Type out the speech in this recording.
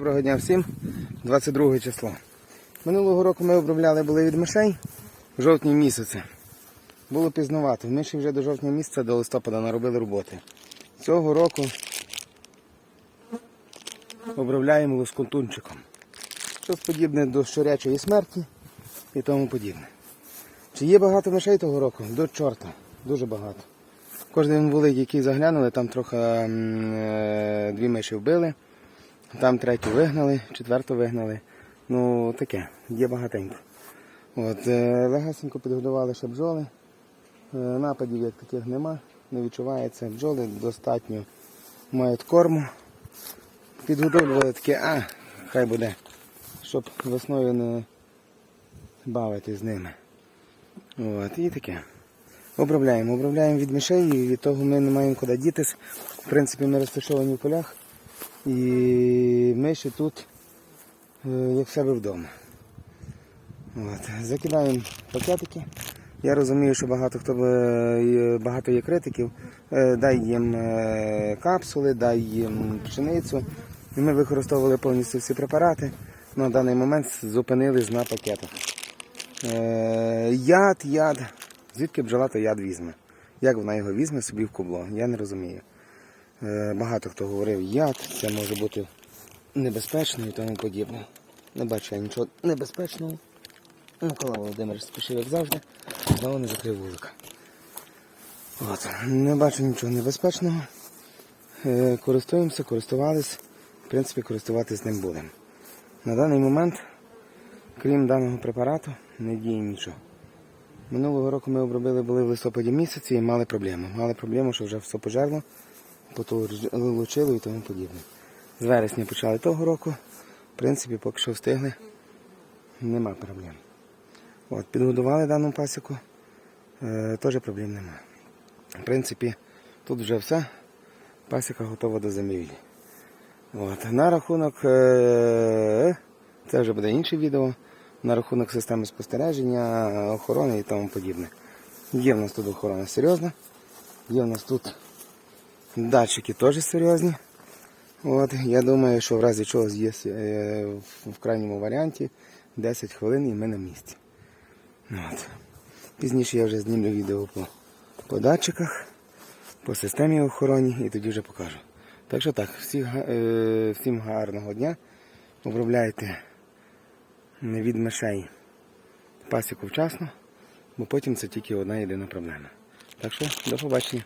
Доброго дня всім, 22 число. Минулого року ми обробляли були від мишей в жовтні місяці. Було пізнувато. Миші вже до жовтня місяця, до листопада наробили роботи. Цього року обробляємо лоскунтунчиком. Щось подібне до щурячої смерті і тому подібне. Чи є багато мишей того року? До чорта. Дуже багато. Кожен вулик, який заглянули, там трохи е, дві миші вбили. Там третю вигнали, четверту вигнали. Ну таке, є багатенько. От, е, легесенько підгодували ще бджоли. Е, нападів як таких нема, не відчувається. Бджоли достатньо мають корму. Підгодовлювали таке, а, хай буде, щоб весною не бавити з ними. От, і таке. Обробляємо. Обробляємо від мишей і від того ми не маємо куди дітись. В принципі, ми розташовані в полях. І миші тут, е, як в себе вдома. От. Закидаємо пакетики. Я розумію, що багато хто багато є критиків. Е, Дай їм е, капсули, дай їм пшеницю. Ми використовували повністю всі препарати. На даний момент зупинились на пакетах. Яд, яд. Звідки бджола то яд візьме? Як вона його візьме собі в кубло? Я не розумію. Е, Багато хто говорив яд, це може бути небезпечно і тому подібне. Не бачу я нічого небезпечного. Микола Володимирович спішив, як завжди, знову не закрив вулика. От. Не бачу нічого небезпечного. Е, Користуємося, користувались. В принципі, користуватись ним будемо. На даний момент, крім даного препарату, не діє нічого. Минулого року ми обробили були в листопаді місяці і мали проблему. Мали проблему, що вже все пожерло, потолочило і тому подібне. З вересня почали того року. В принципі, поки що встигли, нема проблем. От, підгодували дану пасіку, е, теж проблем немає. В принципі, тут вже все. Пасіка готова до замівлі. От. На рахунок, е, це вже буде інше відео, на рахунок системи спостереження, охорони і тому подібне. Є в нас тут охорона серйозна, є в нас тут датчики теж серйозні. От, я думаю, що в разі чого є е, в- крайньому варіанті 10 хвилин і ми на місці. От. Пізніше я вже знімлю відео по, по датчиках, по системі охороні і тоді вже покажу. Так що так, всі, е, всім гарного дня. Обробляйте від мишей пасіку вчасно, бо потім це тільки одна єдина проблема. Так що до побачення.